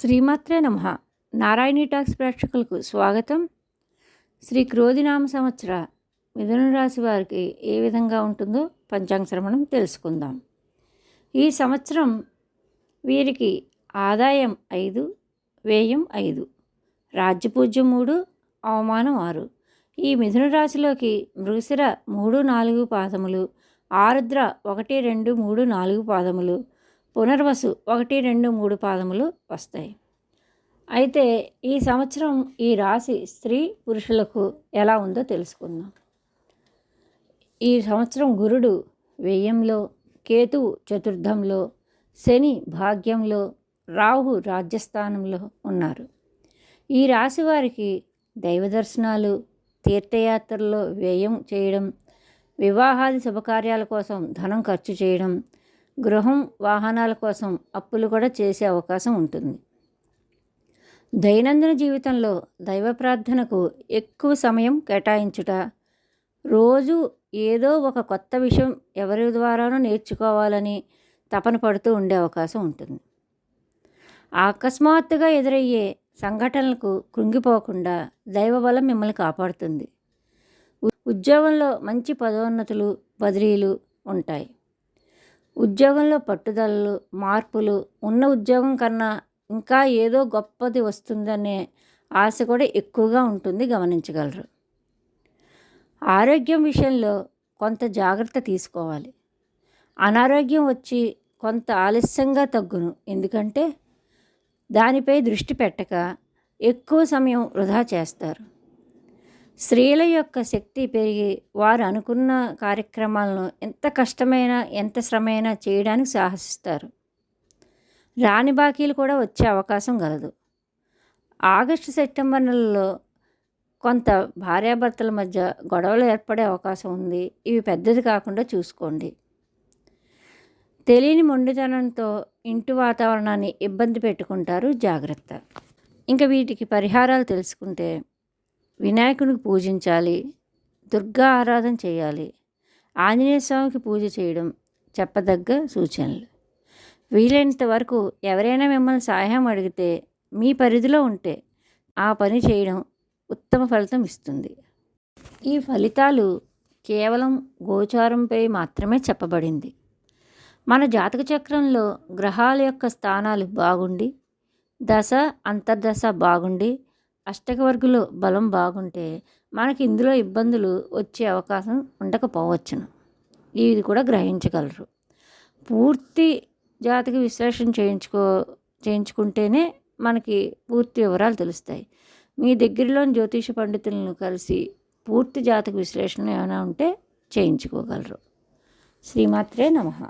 శ్రీమాత్రే నమ. నారాయణీ టాక్స్ ప్రేక్షకులకు స్వాగతం. శ్రీ క్రోధినామ సంవత్సర మిథున రాశి వారికి ఏ విధంగా ఉంటుందో పంచాంగ శ్రమణం తెలుసుకుందాం. ఈ సంవత్సరం వీరికి ఆదాయం ఐదు వ్యయం ఐదు రాజ్యపూజ్యం మూడు అవమానం ఆరు. ఈ మిథున రాశిలోకి మృగశిర మూడు నాలుగు పాదములు ఆరుద్ర ఒకటి రెండు మూడు నాలుగు పాదములు పునర్వసు ఒకటి రెండు మూడు పాదములు వస్తాయి. అయితే ఈ సంవత్సరం ఈ రాశి స్త్రీ పురుషులకు ఎలా ఉందో తెలుసుకుందాం. ఈ సంవత్సరం గురుడు వ్యయంలో కేతువు చతుర్థంలో శని భాగ్యంలో రాహు రాజ్యస్థానంలో ఉన్నారు. ఈ రాశి వారికి దైవ దర్శనాలు తీర్థయాత్రల్లో వ్యయం చేయడం వివాహాది శుభకార్యాల కోసం ధనం ఖర్చు చేయడం గృహం వాహనాల కోసం అప్పులు కూడా చేసే అవకాశం ఉంటుంది. దైనందిన జీవితంలో దైవ ప్రార్థనకు ఎక్కువ సమయం కేటాయించుట రోజు ఏదో ఒక కొత్త విషయం ఎవరి ద్వారానూ నేర్చుకోవాలని తపన పడుతూ ఉండే అవకాశం ఉంటుంది. అకస్మాత్తుగా ఎదురయ్యే సంఘటనలకు కృంగిపోకుండా దైవబలం మిమ్మల్ని కాపాడుతుంది. ఉద్యోగంలో మంచి పదోన్నతులు బదిలీలు ఉంటాయి. ఉద్యోగంలో పట్టుదలలు మార్పులు ఉన్న ఉద్యోగం కన్నా ఇంకా ఏదో గొప్పది వస్తుందనే ఆశ కూడా ఎక్కువగా ఉంటుంది గమనించగలరు. ఆరోగ్యం విషయంలో కొంత జాగ్రత్త తీసుకోవాలి. అనారోగ్యం వచ్చి కొంత ఆలస్యంగా తగ్గును ఎందుకంటే దానిపై దృష్టి పెట్టక ఎక్కువ సమయం వృధా చేస్తారు. స్త్రీల యొక్క శక్తి పెరిగి వారు అనుకున్న కార్యక్రమాలను ఎంత కష్టమైనా ఎంత శ్రమైనా చేయడానికి సాహసిస్తారు. రాని బాకీలు కూడా వచ్చే అవకాశం కలదు. ఆగస్టు సెప్టెంబర్ నెలలో కొంత భార్యాభర్తల మధ్య గొడవలు ఏర్పడే అవకాశం ఉంది. ఇవి పెద్దది కాకుండా చూసుకోండి. తెలియని మొండితనంతో ఇంటి వాతావరణాన్ని ఇబ్బంది పెట్టుకుంటారు జాగ్రత్త. ఇంకా వీటికి పరిహారాలు తెలుసుకుంటే వినాయకునికి పూజించాలి దుర్గా ఆరాధన చేయాలి ఆంజనేయ స్వామికి పూజ చేయడం చెప్పదగ్గ సూచనలు. వీలైనంత వరకు ఎవరైనా మిమ్మల్ని సహాయం అడిగితే మీ పరిధిలో ఉంటే ఆ పని చేయడం ఉత్తమ ఫలితం ఇస్తుంది. ఈ ఫలితాలు కేవలం గోచారంపై మాత్రమే చెప్పబడింది. మన జాతక చక్రంలో గ్రహాల యొక్క స్థానాలు బాగుండి దశ అంతర్దశ బాగుండి అష్టకవర్గులో బలం బాగుంటే మనకి ఇందులో ఇబ్బందులు వచ్చే అవకాశం ఉండకపోవచ్చును. ఇది కూడా గ్రహించగలరు. పూర్తి జాతక విశ్లేషణ చేయించుకో చేయించుకుంటేనే మనకి పూర్తి వివరాలు తెలుస్తాయి. మీ దగ్గరలోని జ్యోతిష పండితులను కలిసి పూర్తి జాతక విశ్లేషణ ఏమైనా ఉంటే చేయించుకోగలరు. శ్రీమాత్రే నమః.